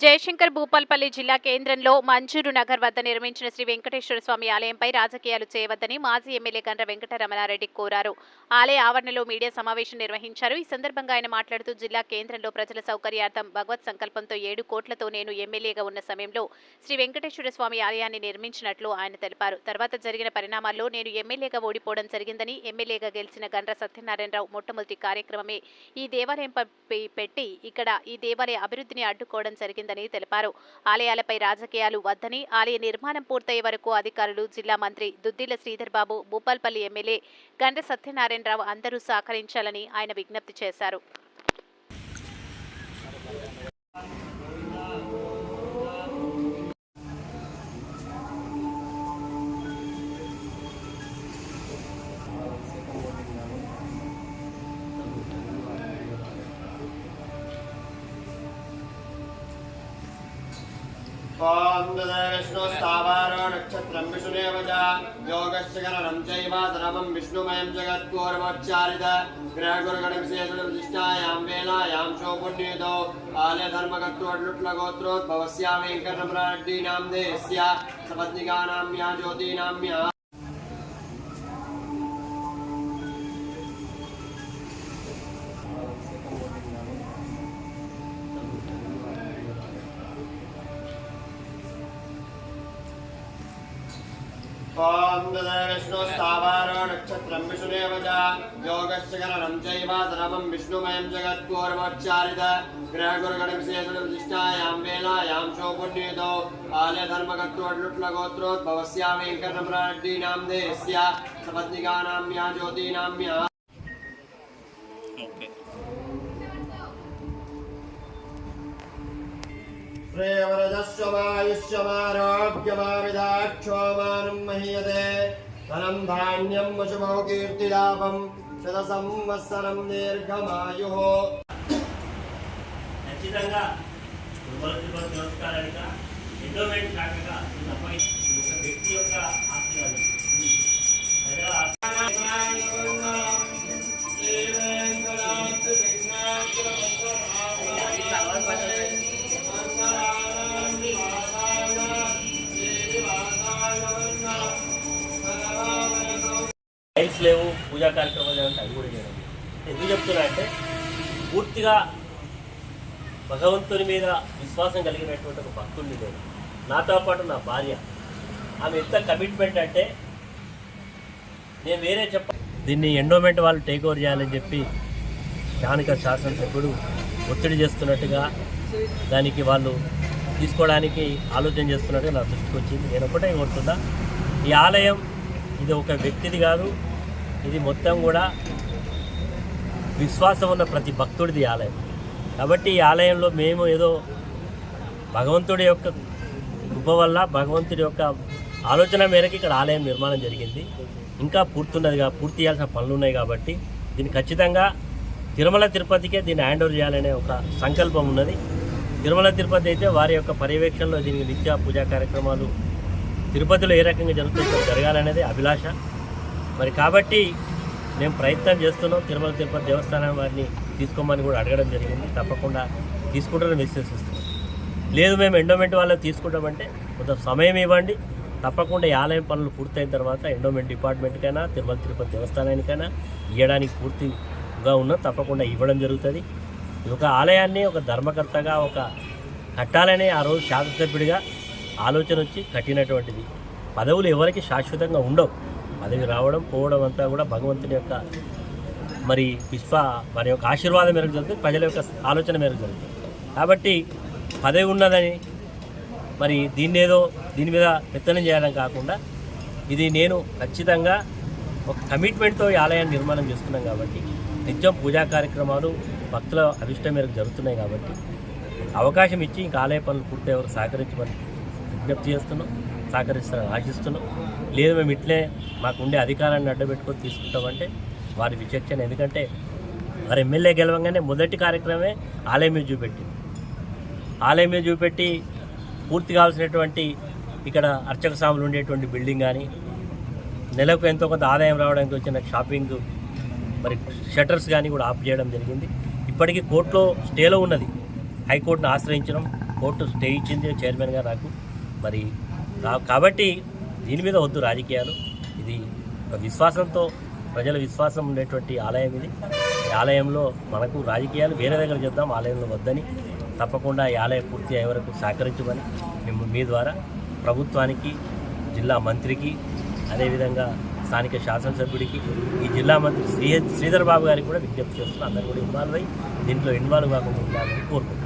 జయశంకర్ భూపాల్పల్లి జిల్లా కేంద్రంలో మంజూరు నగర్ వద్ద నిర్మించిన శ్రీ వెంకటేశ్వర స్వామి ఆలయంపై రాజకీయాలు చేయవద్దని మాజీ ఎమ్మెల్యే గండ్ర వెంకటరమణారెడ్డి కోరారు. ఆలయ ఆవరణలో మీడియా సమావేశం నిర్వహించారు. ఈ సందర్భంగా ఆయన మాట్లాడుతూ జిల్లా కేంద్రంలో ప్రజల సౌకర్యార్థం భగవత్ సంకల్పంతో ఏడు కోట్లతో నేను ఎమ్మెల్యేగా ఉన్న సమయంలో శ్రీ వెంకటేశ్వర స్వామి ఆలయాన్ని నిర్మించినట్లు ఆయన తెలిపారు. తర్వాత జరిగిన పరిణామాల్లో నేను ఎమ్మెల్యేగా ఓడిపోవడం జరిగిందని ఎమ్మెల్యేగా గెలిచిన గండ్ర సత్యనారాయణరావు మొట్టమొదటి కార్యక్రమమే ఈ దేవాలయం పెట్టి ఇక్కడ ఈ దేవాలయ అభివృద్ధిని అడ్డుకోవడం జరిగింది జరిగిందని తెలిపారు. ఆలయాలపై రాజకీయాలు వద్దని ఆలయ నిర్మాణం పూర్తయ్యే వరకు అధికారులు జిల్లా మంత్రి దుద్దిల శ్రీధర్ బాబు భూపాల్పల్లి ఎమ్మెల్యే గండ్ర సత్యనారాయణరావు అందరూ సహకరించాలని ఆయన విజ్ఞప్తి చేశారు. ఓం తదా విష్ణు స్థావరో నక్షత్రం విష్ణునేవ చ. యోగశిఖరణం చైవ సర్వం విష్ణుమయం జగత్పూర్వోచ్చారిత గ్రహగురుగణవిశేషణం దిష్టాయాం వేలాయాం శోపుణ్యేతో ఆలయధర్మకత్వోడ్లుట్లగోత్రోద్భవస్యా వెంకటరమరాడ్డీనాం దేహస్య సపత్నికానాం యా జ్యోతినాం యా ॐ विष्णुस्तावारो नक्षत्रं विष्णुरेव च योगस्य गणनं चैव धर्मं विष्णुमयं जगत्पूर्वोच्चारित ग्रहगुरुगणविशेषविशिष्टायां वेलायां शोपुण्येतो आलयधर्मकत्वोड्लुट्लगोत्रोद्भवस्या वेङ्कटरमणाड्डीनां देहस्य सपत्निकानां या ज्योतीनां या श्रेयवरजस्वमायुष्यमारोग्यमाविदाक्षोमानं महीयते धनं धान्यं वशुभो कीर्तिलाभं शतसंवत्सरं दीर्घमायुः ఖచ్చితంగా మొదటి నమస్కారాలుగా ఎండోమెంట్ శాఖగా ఇది తప్ప ఇది ఒక వ్యక్తి యొక్క ఆస్తి లైట్స్ లేవు పూజా కార్యక్రమాలు లేవంటే అవి కూడా చేయడం ఎందుకు చెప్తున్నా అంటే పూర్తిగా భగవంతుని మీద విశ్వాసం కలిగినటువంటి ఒక భక్తుడిని నేను. నాతో పాటు నా భార్య. ఆమె ఎంత కమిట్మెంట్ అంటే నేను వేరే చెప్ప దీన్ని ఎండోమెంట్ వాళ్ళు టేక్ ఓవర్ చేయాలని చెప్పి స్థానిక శాసనసభ్యుడు ఒత్తిడి చేస్తున్నట్టుగా దానికి వాళ్ళు తీసుకోవడానికి ఆలోచన చేస్తున్నట్టుగా నా దృష్టికి వచ్చింది. నేను ఒకటే కోరుతున్నా ఈ ఆలయం ఇది ఒక వ్యక్తిది కాదు. ఇది మొత్తం కూడా విశ్వాసం ఉన్న ప్రతి భక్తుడిది ఆలయం. కాబట్టి ఈ ఆలయంలో మేము ఏదో భగవంతుడి యొక్క కృప వల్ల భగవంతుడి యొక్క ఆలోచన మేరకు ఇక్కడ ఆలయం నిర్మాణం జరిగింది. ఇంకా పూర్తున్నదిగా పూర్తి చేయాల్సిన పనులు ఉన్నాయి కాబట్టి దీన్ని ఖచ్చితంగా తిరుమల తిరుపతికే దీన్ని హ్యాండ్ ఓవర్ చేయాలనే ఒక సంకల్పం ఉన్నది. తిరుమల తిరుపతి అయితే వారి యొక్క పర్యవేక్షణలో దీనికి నిత్య పూజా కార్యక్రమాలు తిరుపతిలో ఏ రకంగా జరుగుతుందో జరగాలనేది అభిలాష. మరి కాబట్టి మేము ప్రయత్నం చేస్తున్నాం. తిరుమల తిరుపతి దేవస్థానం వారిని తీసుకోమని కూడా అడగడం జరిగింది. తప్పకుండా తీసుకుంటారని విశ్వసిస్తున్నాం. లేదు మేము ఎండోమెంట్ వాళ్ళకి తీసుకుంటామంటే కొంత సమయం ఇవ్వండి. తప్పకుండా ఈ ఆలయం పనులు పూర్తయిన తర్వాత ఎండోమెంట్ డిపార్ట్మెంట్కైనా తిరుమల తిరుపతి దేవస్థానానికైనా ఇవ్వడానికి పూర్తిగా ఉన్న తప్పకుండా ఇవ్వడం జరుగుతుంది. ఒక ఆలయాన్ని ఒక ధర్మకర్తగా ఒక కట్టాలనే ఆ రోజు శాసనసభ్యుడిగా ఆలోచన వచ్చి కట్టినటువంటిది పదవులు ఎవరికి శాశ్వతంగా ఉండవు. పదవి రావడం పోవడం అంతా కూడా భగవంతుని యొక్క మరి విశ్వ వారి యొక్క ఆశీర్వాదం మేరకు జరుగుతుంది ప్రజల యొక్క ఆలోచన మేరకు జరుగుతుంది. కాబట్టి పదవి ఉన్నదని మరి దీన్ని ఏదో దీని మీద పెత్తనం చేయడం కాకుండా ఇది నేను ఖచ్చితంగా ఒక కమిట్మెంట్తో ఈ ఆలయాన్ని నిర్మాణం చేస్తున్నాం కాబట్టి నిత్యం పూజా కార్యక్రమాలు భక్తుల అభిష్టం మేరకు జరుగుతున్నాయి కాబట్టి అవకాశం ఇచ్చి ఇంకా ఆలయ పనులు పూర్తయ్యేవారు ఎవరు సహకరించమని విజ్ఞప్తి చేస్తున్నాం సహకరిస్తారని ఆశిస్తున్నాం. లేదు మేము ఇట్లే మాకు ఉండే అధికారాన్ని అడ్డబెట్టుకొని తీసుకుంటామంటే వారి విచక్షణ ఎందుకంటే వారి ఎమ్మెల్యే గెలవంగానే మొదటి కార్యక్రమే ఆలయం మీద చూపెట్టింది. ఆలయం మీద చూపెట్టి పూర్తి కావాల్సినటువంటి ఇక్కడ అర్చక స్వాములు ఉండేటువంటి బిల్డింగ్ కానీ నెలకు ఎంతో కొంత ఆదాయం రావడానికి వచ్చిన షాపింగ్ మరి షట్టర్స్ కానీ కూడా ఆఫ్ చేయడం జరిగింది. ఇప్పటికీ కోర్టులో స్టేలో ఉన్నది. హైకోర్టును ఆశ్రయించడం కోర్టు స్టే ఇచ్చింది చైర్మన్గా గారు నాకు. మరి కాబట్టి దీని మీద వద్దు రాజకీయాలు. ఇది ఒక విశ్వాసంతో ప్రజల విశ్వాసం ఉండేటువంటి ఆలయం ఇది. ఈ ఆలయంలో మనకు రాజకీయాలు వేరే దగ్గర చేద్దాం ఆలయంలో వద్దని తప్పకుండా ఈ ఆలయం పూర్తి అయ్యే వరకు సహకరించమని మేము మీ ద్వారా ప్రభుత్వానికి జిల్లా మంత్రికి అదేవిధంగా స్థానిక శాసనసభ్యుడికి ఈ జిల్లా మంత్రి శ్రీ శ్రీధర్ బాబు గారికి కూడా విజ్ఞప్తి చేస్తున్నాం. అందరూ కూడా ఇన్వాల్వ్ అయ్యి దీంట్లో ఇన్వాల్వ్ కాకుండా ఉండాలని కోరుకుంటున్నాం.